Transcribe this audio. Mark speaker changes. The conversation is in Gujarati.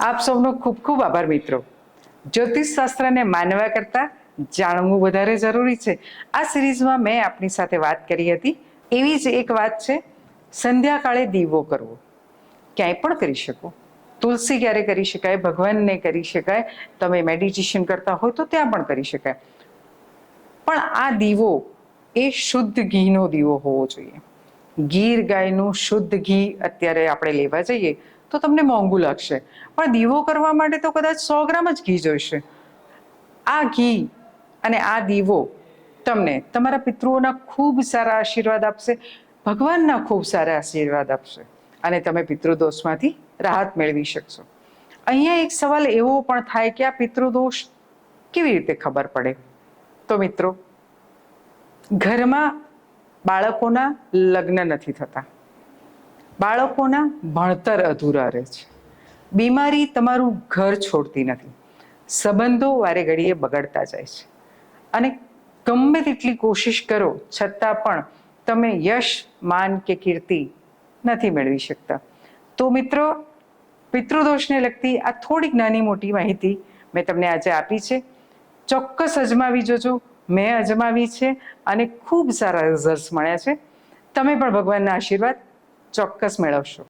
Speaker 1: આપ સૌનો ખૂબ ખૂબ આભાર મિત્રો. જ્યોતિષ શાસ્ત્રને માનવા કરતાં જાણવું વધારે જરૂરી છે. આ સિરીઝમાં મેં આપની સાથે વાત કરી હતી. એવી જ એક વાત છે, સંધ્યાકાળે દીવો કરવો. ક્યાંય પણ કરી શકો. તુલસી ક્યારે કરી શકાય, ભગવાનને કરી શકાય, તમે મેડિટેશન કરતા હોય તો ત્યાં પણ કરી શકાય. પણ આ દીવો એ શુદ્ધ ઘીનો દીવો હોવો જોઈએ. ગીર ગાયનું શુદ્ધ ઘી અત્યારે આપણે લેવા જઈએ તો તમને મોંઘું લાગશે. પણ દીવો કરવા માટે તો કદાચ સો ગ્રામ જ ઘી જોઈશે. આ ઘી અને આ દીવો તમને તમારા પિતૃઓના ખૂબ સારા આશીર્વાદ આપશે, ભગવાનના ખૂબ સારા આશીર્વાદ આપશે અને તમે પિતૃદોષમાંથી રાહત મેળવી શકશો. અહીંયા એક સવાલ એવો પણ થાય કે આ પિતૃદોષ કેવી રીતે ખબર પડે? તો મિત્રો, ઘરમાં બાળકોના લગ્ન નથી થતા. બાળકોના ભણતર અધૂરા રહે છે. બીમારી તમારું ઘર છોડતી નથી. સંબંધો વારે ઘડીએ બગડતા જાય છે. અને ગમે તેટલી કોશિશ કરો, છતાં પણ તમે યશ, માન કે કીર્તિ નથી મેળવી શકતા. તો મિત્રો, પિતૃદોષને લગતી આ થોડીક નાની મોટી માહિતી મેં તમને આજે આપી છે. ચોક્કસ અજમાવી જોજો. મેં અજમાવી છે અને ખૂબ સારા રિઝલ્ટ મળ્યા છે. તમે પણ ભગવાનના આશીર્વાદ ચોક્કસ મેળવશો.